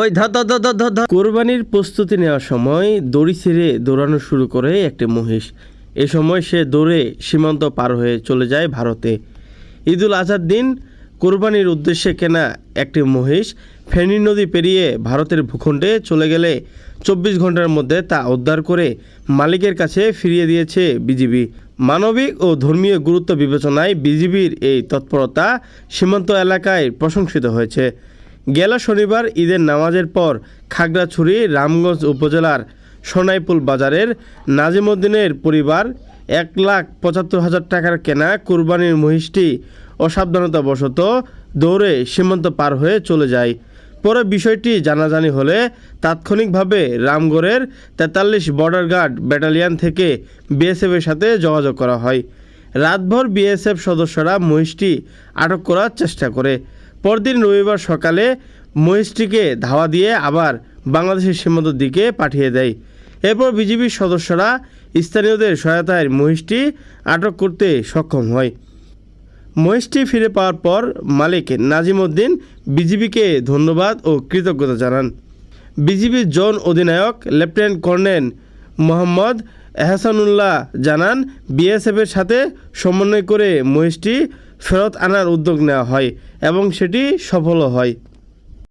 ওই ধর। কোরবানির প্রস্তুতি নেওয়ার সময় দড়ি ছেড়ে দৌড়ানো শুরু করে একটি মহিষ। এ সময় সে দৌড়ে সীমান্ত পার হয়ে চলে যায় ভারতে। ঈদুল আজহার দিন কোরবানির উদ্দেশ্যে কেনা একটি মহিষ ফেনী নদী পেরিয়ে ভারতের ভূখণ্ডে চলে গেলে চব্বিশ ঘণ্টার মধ্যে তা উদ্ধার করে মালিকের কাছে ফিরিয়ে দিয়েছে বিজিবি। মানবিক ও ধর্মীয় গুরুত্ব বিবেচনায় বিজিবির এই তৎপরতা সীমান্ত এলাকায় প্রশংসিত হয়েছে। গেল শনিবার ঈদের নামাজের পর খাগড়াছড়ি, রামগঞ্জ উপজেলার সোনাইপুল বাজারের নাজিমুদ্দিনের পরিবার এক লাখ পঁচাত্তর হাজার টাকার কেনা কুরবানির মহিষটি অসাবধানতাবশত দৌড়ে সীমান্ত পার হয়ে চলে যায়। পরে বিষয়টি জানাজানি হলে তাৎক্ষণিকভাবে রামগড়ের তেতাল্লিশ বর্ডার গার্ড ব্যাটালিয়ান থেকে বিএসএফের সাথে যোগাযোগ করা হয়। রাতভর বিএসএফ সদস্যরা মহিষটি আটক করার চেষ্টা করে। পরদিন রবিবার সকালে মহিষটিকে ধাওয়া দিয়ে আবার বাংলাদেশের সীমান্তের দিকে পাঠিয়ে দেয়। এরপর বিজিবির সদস্যরা স্থানীয়দের সহায়তায় মহিষটি আটক করতে সক্ষম হয়। মহিষটি ফিরে পাওয়ার পর মালিক নাজিম উদ্দিন বিজিবিকে ধন্যবাদ ও কৃতজ্ঞতা জানান। বিজিবির জন অধিনায়ক লেফটেন্যান্ট কর্নেল মোহাম্মদ এহসানুল্লাহ জানান, বিএসএফের সাথে সমন্বয় করে মহিষটি ফেরত আনার উদ্যোগ নেওয়া হয় এবং সেটি সফলও হয়।